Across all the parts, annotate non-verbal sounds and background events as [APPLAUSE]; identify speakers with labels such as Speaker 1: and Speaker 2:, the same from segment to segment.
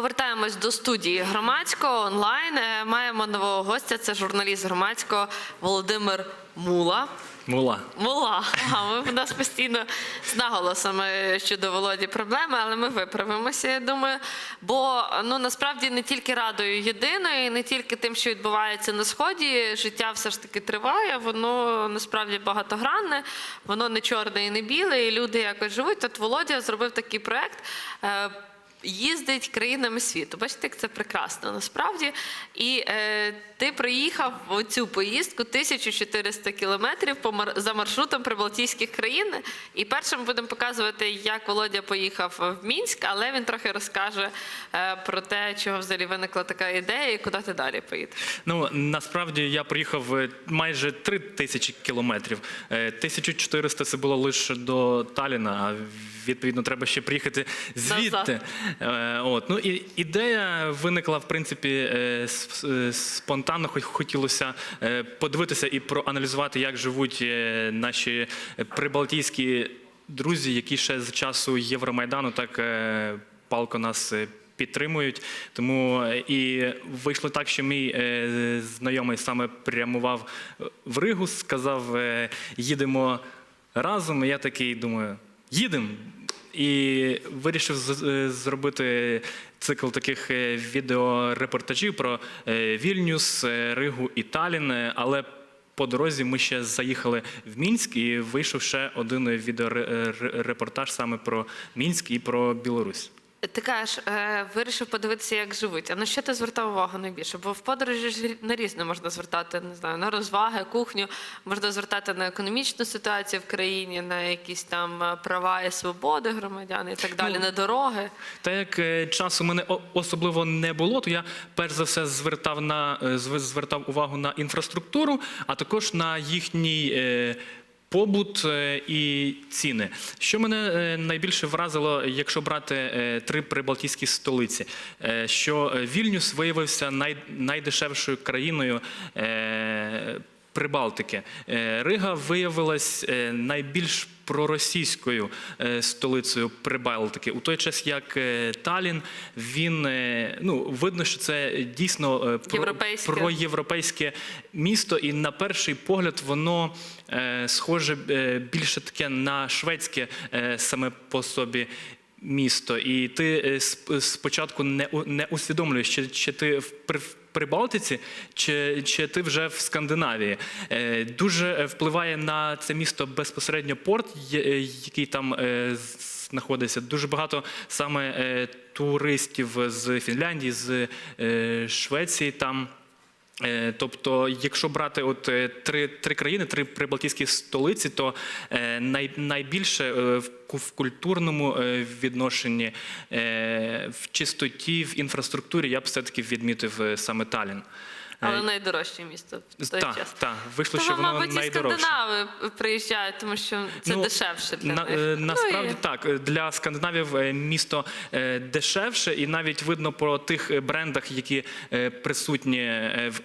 Speaker 1: Повертаємось до студії громадського онлайн. Е, Маємо нового гостя. Це журналіст громадського Володимир Мула.
Speaker 2: Мула.
Speaker 1: Мула. Ага, ми в нас постійно з наголосами щодо Володі проблеми, але ми виправимося, я думаю. Бо ну насправді не тільки радою єдиною, не тільки тим, що відбувається на сході, життя все ж таки триває. Воно насправді багатогранне, воно не чорне і не біле, і люди якось живуть. От Володя зробив такий проект. Е, Їздить країнами світу. Бачите, як це прекрасно насправді. І е, ти приїхав у цю поїздку 1400 кілометрів за маршрутом прибалтійських країн. І першим будемо показувати, як Володя поїхав в Мінськ, але він трохи розкаже е, про те, чого взагалі виникла така ідея, і куди ти далі поїдеш.
Speaker 2: Ну насправді я проїхав е, майже три тисячі кілометрів. Е, 1400 це було лише до Таліна. А відповідно треба ще приїхати звідти. Е, От ну і ідея виникла в принципі е, спонтанно. Хоч хотілося е, подивитися і проаналізувати, як живуть наші прибалтійські друзі, які ще з часу Євромайдану так палко нас. Підтримують, тому і вийшло так, що мій е, знайомий саме прямував в Ригу, сказав: е, їдемо разом. Я такий думаю, їдемо. І вирішив е, зробити цикл таких е, відеорепортажів про е, Вільнюс, Ригу і Талін. Але по дорозі ми ще заїхали в Мінськ і вийшов ще один відеорепортаж саме про Мінськ і про Білорусь.
Speaker 1: Ти кажеш, е, вирішив подивитися, як живуть. А на що ти звертав увагу найбільше? Бо в подорожі ж на різне можна звертати, не знаю, на розваги, кухню, можна звертати на економічну ситуацію в країні, на якісь там е, права і свободи громадян і так далі,
Speaker 2: Ну,
Speaker 1: на дороги.
Speaker 2: Та як е, часу мене особливо не було, то я перш за все звертав на звертав увагу на інфраструктуру, а також на їхній. Побут е, і ціни. Що мене е, найбільше вразило, якщо брати е, три прибалтійські столиці, що Вільнюс виявився найдешевшою країною Прибалтики. Е, Рига виявилась е, найбільш проросійською е, столицею Прибалтики. У той час, як Талін, він ну видно, що це дійсно про,
Speaker 1: Європейське.
Speaker 2: про європейське місто, і на перший погляд воно схоже більше таке на шведське саме по собі. Місто, і ти спочатку не, не усвідомлюєш, чи, чи ти в Прибалтиці, чи, чи ти вже в Скандинавії. Е, Дуже е, впливає на це місто безпосередньо порт, е, який там знаходиться. Дуже багато саме туристів з Фінляндії, з Швеції там. Е, Тобто, якщо брати от е, три, три країни, три прибалтійські столиці, то е, най, найбільше в, в культурному відношенні, в чистоті, в інфраструктурі я б все-таки відмітив е, саме Талін.
Speaker 1: Але найдорожче місто в той
Speaker 2: Так,
Speaker 1: час.
Speaker 2: так, вийшло, що воно
Speaker 1: мабуть, і скандинави приїжджають, тому що це
Speaker 2: Ну,
Speaker 1: дешевше для
Speaker 2: На,
Speaker 1: них.
Speaker 2: е,
Speaker 1: Ну,
Speaker 2: насправді
Speaker 1: і-
Speaker 2: так. Е, Для скандинавів е, місто дешевше, і навіть видно по тих брендах, які присутні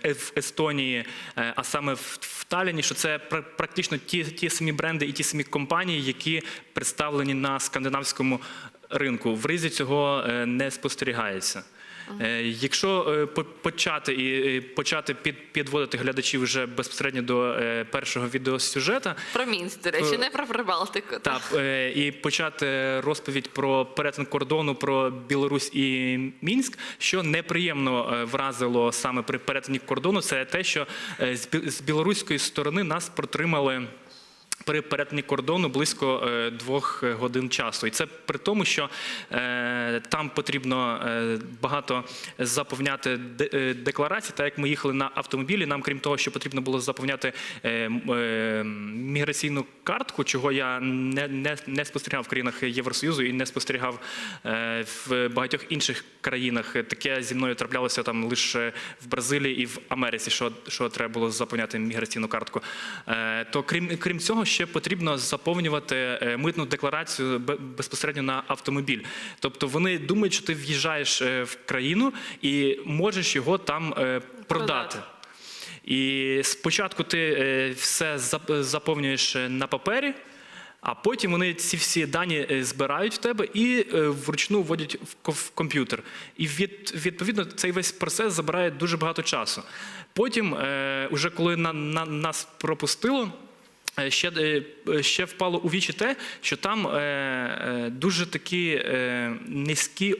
Speaker 2: в, Естонії, а саме в, Таліні, що це пра- практично ті, ті самі бренди і ті самі компанії, які представлені на скандинавському ринку. В Ризі цього не спостерігається. Е, Якщо е, почати і почати під, підводити глядачів вже безпосередньо до е, першого відеосюжета,
Speaker 1: Про Мінськ, до речі, не про Прибалтику.
Speaker 2: так, і почати розповідь про перетин кордону, про Білорусь і Мінськ, що неприємно вразило саме при перетині кордону, це те, що з білоруської сторони нас протримали. При перетині кордону близько е, двох годин часу, і це при тому, що е, там потрібно е, багато заповняти де- декларацій. Так як ми їхали на автомобілі, нам крім того, що потрібно було заповняти міграційну картку, чого я не, не, не спостерігав в країнах Євросоюзу і не спостерігав в багатьох інших країнах. Таке зі мною траплялося там лише в Бразилії і в Америці, що, що треба було заповняти міграційну картку. То крім, крім цього, ще потрібно заповнювати е, митну декларацію безпосередньо на автомобіль. Тобто вони думають, що ти в'їжджаєш е, в країну і можеш його там е, продати. І спочатку ти все заповнюєш на папері. А потім вони ці всі дані збирають в тебе і вручну вводять в комп'ютер. І від, відповідно цей весь процес забирає дуже багато часу. Потім, уже коли на, на, нас пропустило. Е, Ще, е, ще впало у вічі те, що там е, дуже такі низькі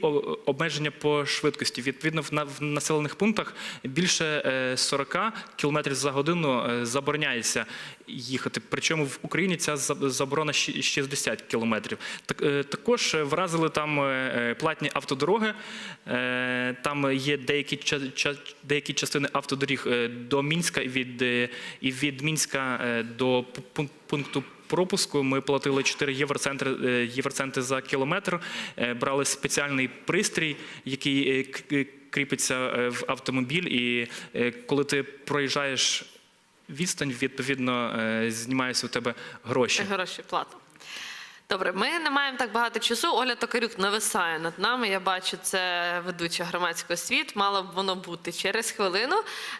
Speaker 2: обмеження по швидкості. Відповідно, в, на, населених пунктах більше е, 40 км за годину забороняється їхати. Причому в Україні ця за- заборона щ- 60 км. Так, е, також вразили там е, е, платні автодороги. Там є деякі, деякі частини автодоріг до Мінська і від, і від Мінська до пу- пун- пункту пропуску. Ми платили 4 євроцентри, євроценти за кілометр, брали спеціальний пристрій, який кріпиться в автомобіль. І коли ти проїжджаєш відстань, відповідно, е, знімаються у тебе гроші.
Speaker 1: Гроші плату. Добре, ми не маємо так багато часу. Оля Токарюк нависає над нами. Я бачу, це ведуча громадського світ. Мало б воно бути через хвилину.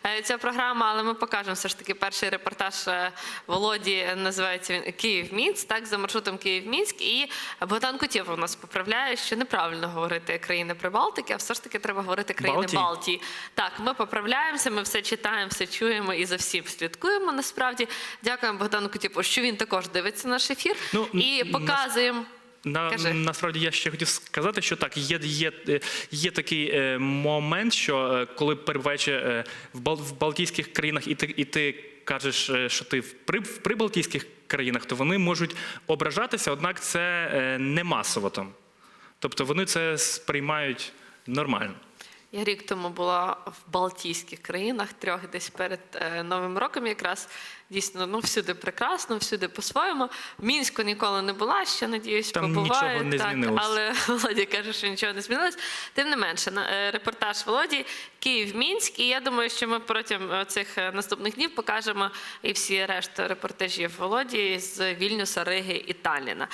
Speaker 1: е, Ця програма, але ми покажемо все ж таки перший репортаж е, Володі. Називається він Київ-Мінськ, так за маршрутом Київ-Мінськ. І Богдан Кутєв у нас поправляє, що неправильно говорити країни Прибалтики, а все ж таки треба говорити країни
Speaker 2: Балтії?
Speaker 1: Балтії. Так, ми поправляємося, ми все читаємо, все чуємо і за всім слідкуємо. Насправді дякуємо Богдану Кутєпу, що він також дивиться наш ефір
Speaker 2: Ну,
Speaker 1: і
Speaker 2: н-
Speaker 1: показуємо.
Speaker 2: На,
Speaker 1: Кажи.
Speaker 2: насправді я ще хотів сказати, що так, є, є, є такий е, момент, що е, коли перебуваючи е, в, Бал, в Балтійських країнах, і ти, і ти кажеш, е, що ти в, при, в прибалтійських країнах, то вони можуть ображатися, однак це е, не масово там. Тобто вони це сприймають нормально.
Speaker 1: Я рік тому була в Балтійських країнах, трьох десь перед е, Новим роком, якраз дійсно ну всюди прекрасно, всюди по-своєму. В Мінську ніколи не була, ще надіюсь,
Speaker 2: Там
Speaker 1: побуваю.
Speaker 2: нічого не
Speaker 1: так,
Speaker 2: змінилось.
Speaker 1: але [LAUGHS] Володя каже, що нічого не змінилось. Тим не менше, на- е, репортаж Володі Київ-Мінськ. І я думаю, що ми протягом е, цих наступних днів покажемо і всі решту репортажів Володі з Вільнюса, Риги і Талліна.